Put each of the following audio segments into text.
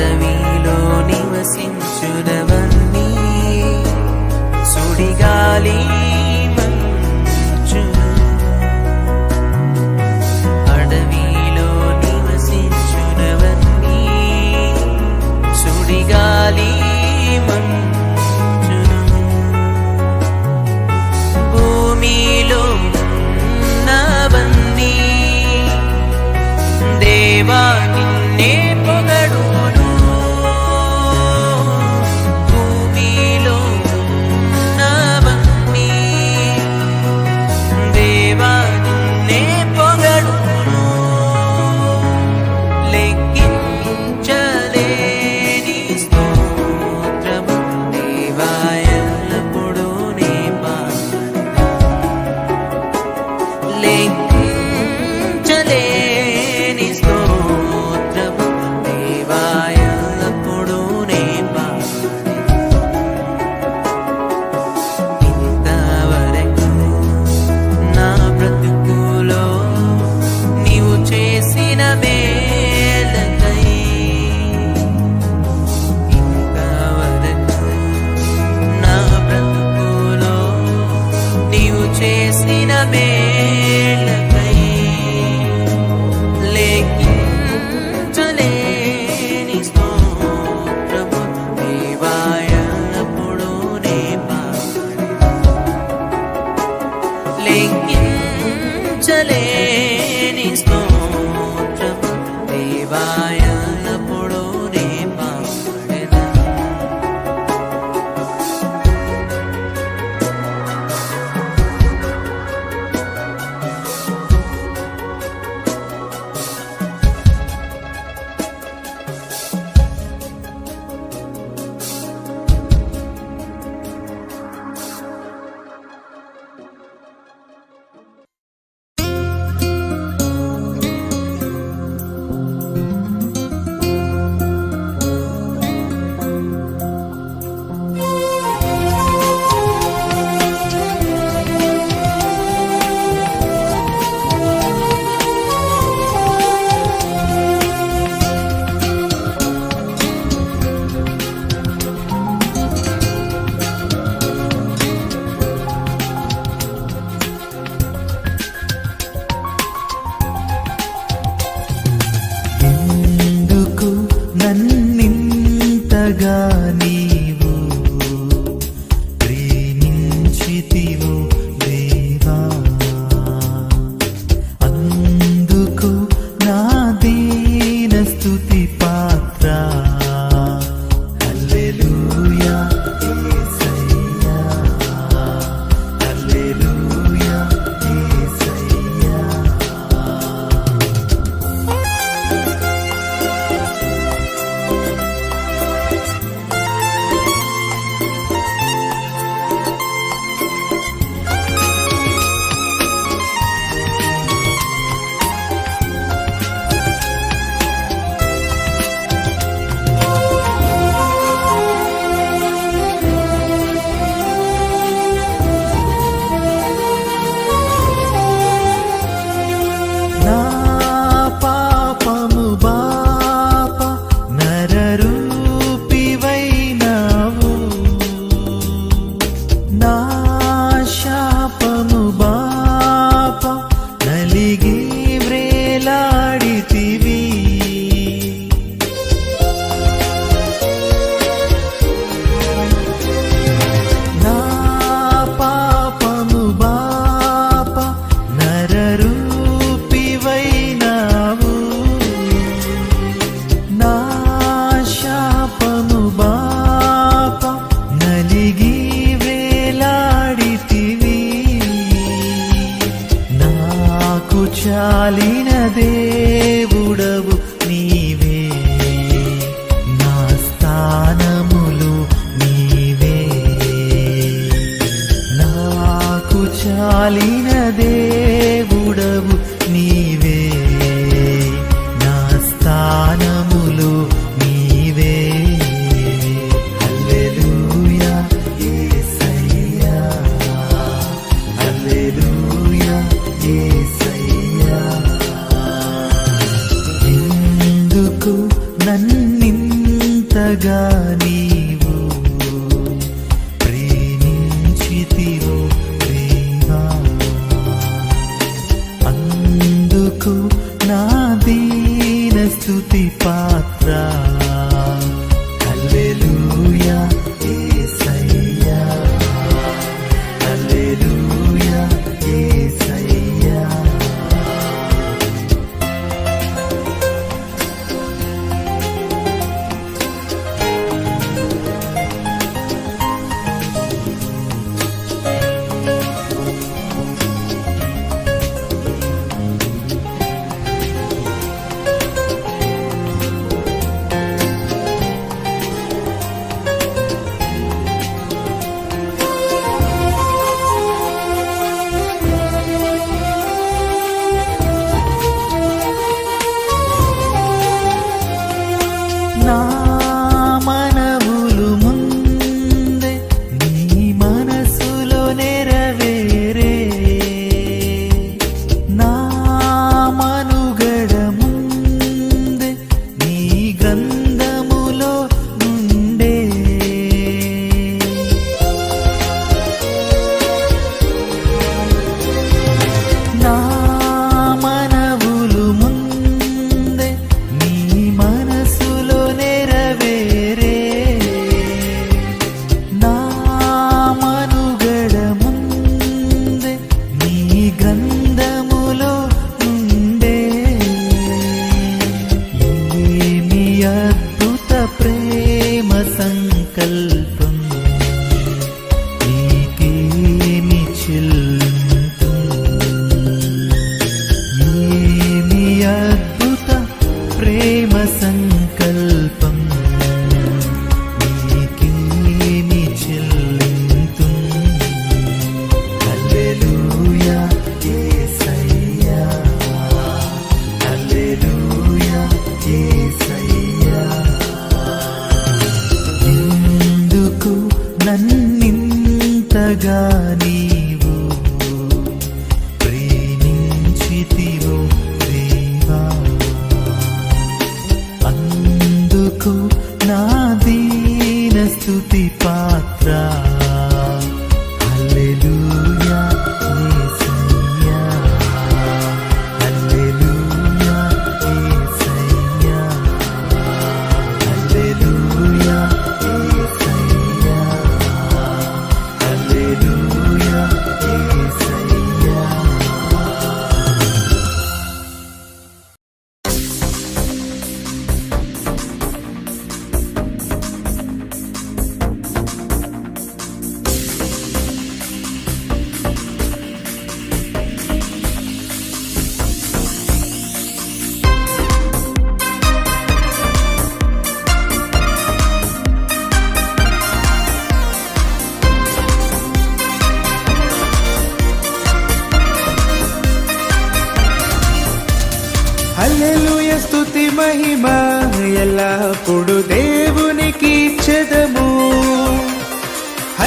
అడవిలో నివసించునవన్నీ. సుడిగాలి మంచు అడవిలో నివసించునవన్నీ. సుడిగాలి మంచు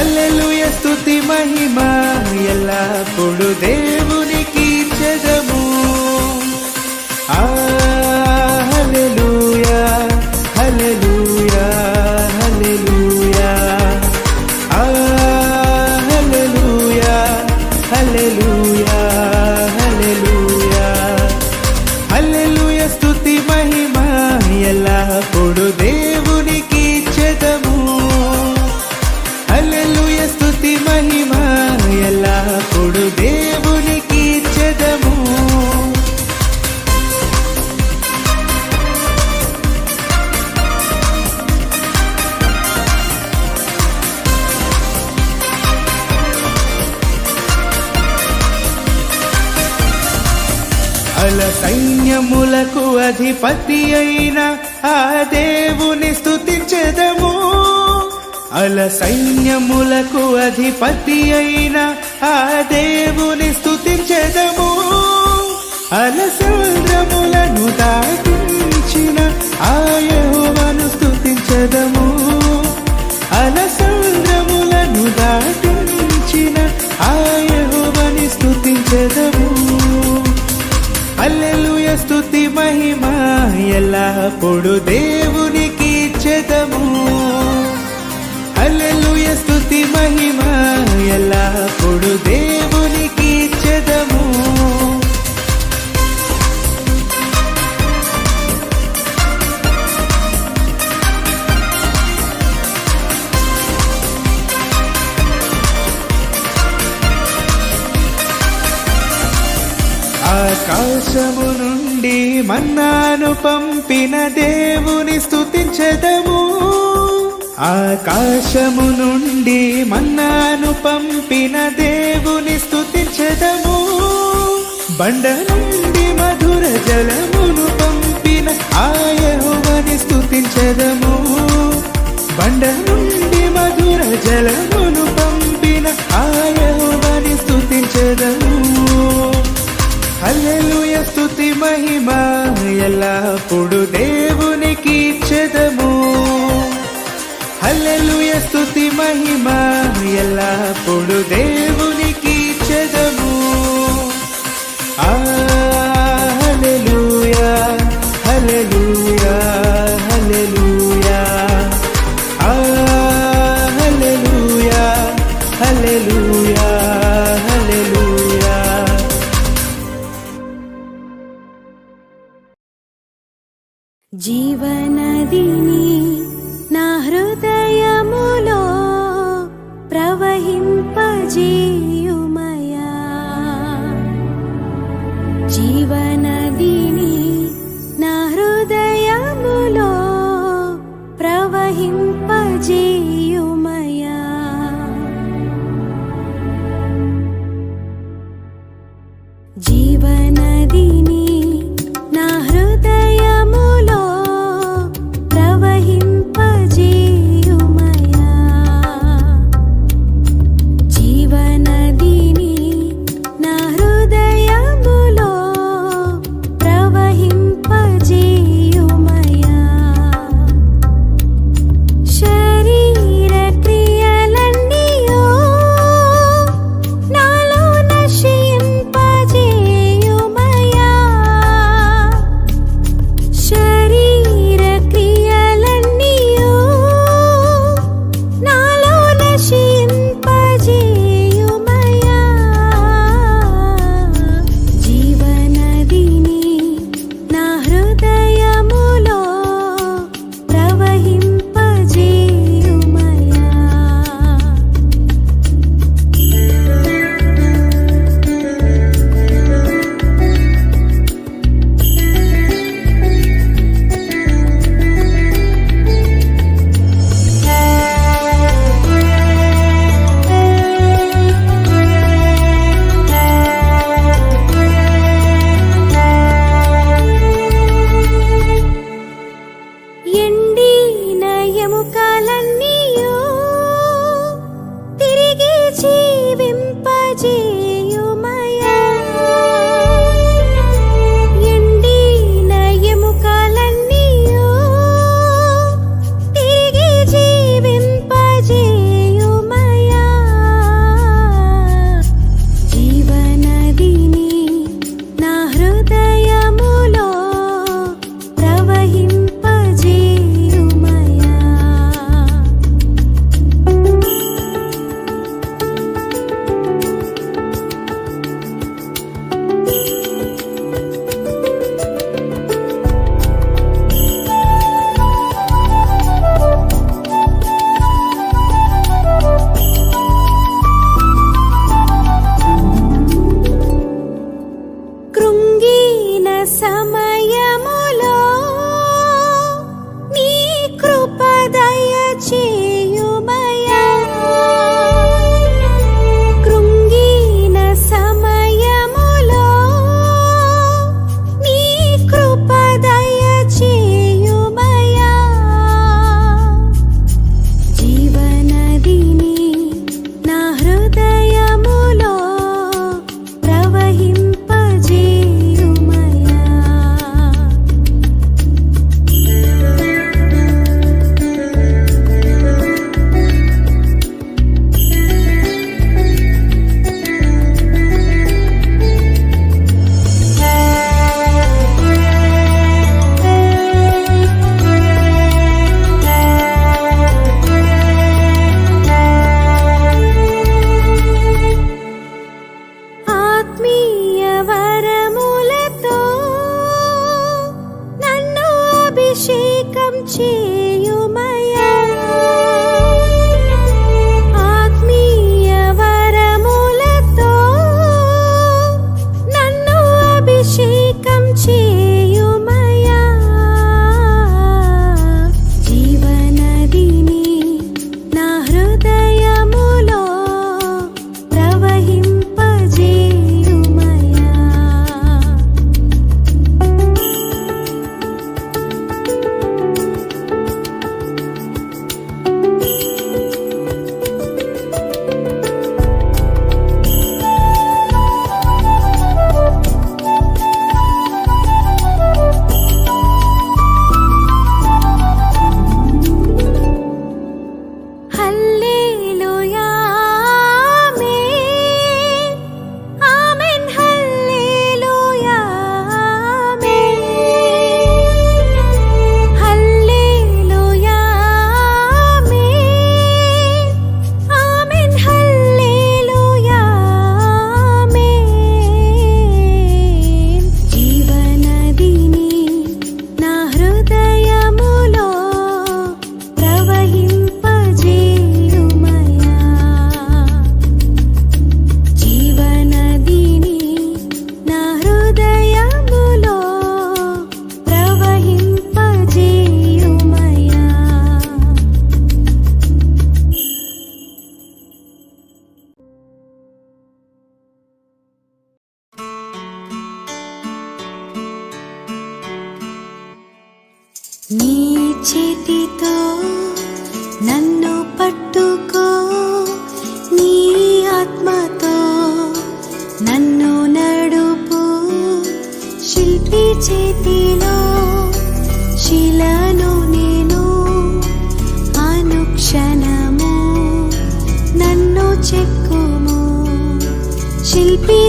హల్లెలూయ స్తుతి మహిమ ఎల్లప్పుడు దేవునికి సకల సైన్యములకు అధిపతి అయిన ఆ దేవుని స్తుతించెదము. అల సైన్యములకు అధిపతి అయిన ఆ దేవుని స్థుతించెదము అల సముద్రములను దాటించిన ఆ యెహోవాను అల సముద్రములను దాటించిన ఆ యెహోవాని అల్లెలుయ స్తుతి మహిమ ఎల్లప్పుడు దేవునికి చెదము అల్లెలుయ స్తుతి మహిమ ఎల్లప్పుడు మన్నాను పంపిన దేవుని స్థుతించదము బండ నుండి మధుర జలమును పంపిన ఆయహువని స్థుతించదము బండ నుండి మధుర జలమును పంపిన ఆయహువని స్థుతించదము హల్లెలూయ స్థుతి మహిమ ఎల్లప్పుడు దేవుని మహిమ ఎల్లప్పుడు దేవునికి जीवनदी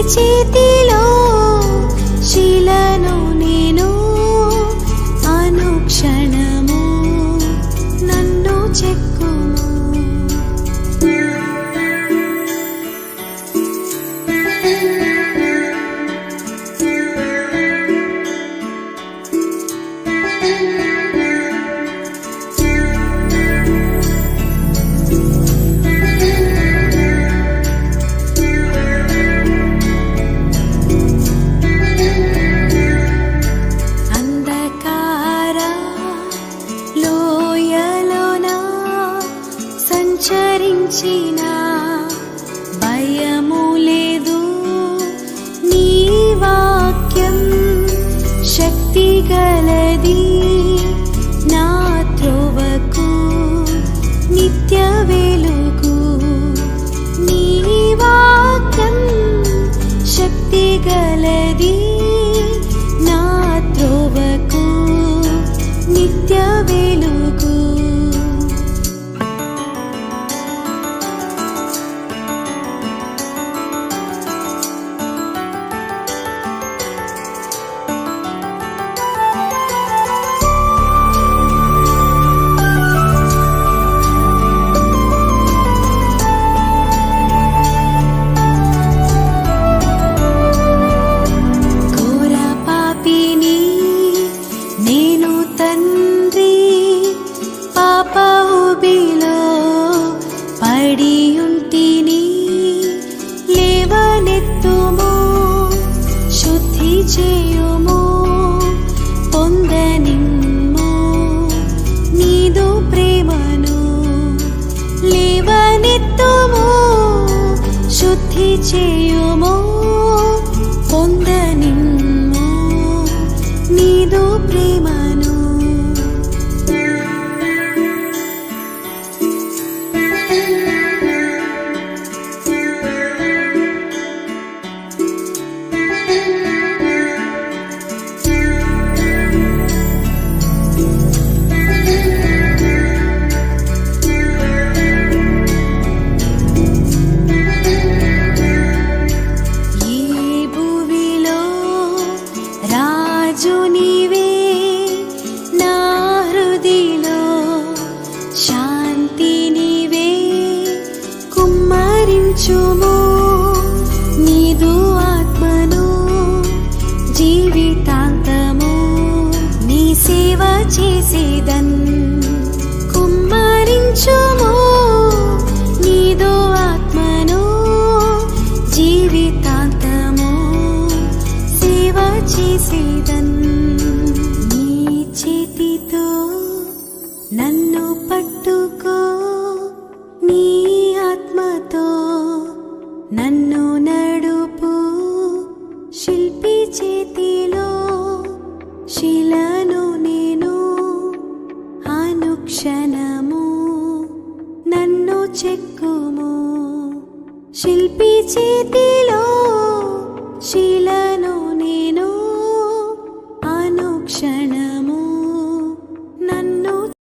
基地。ప్రేమ ಸಿದನ್ನ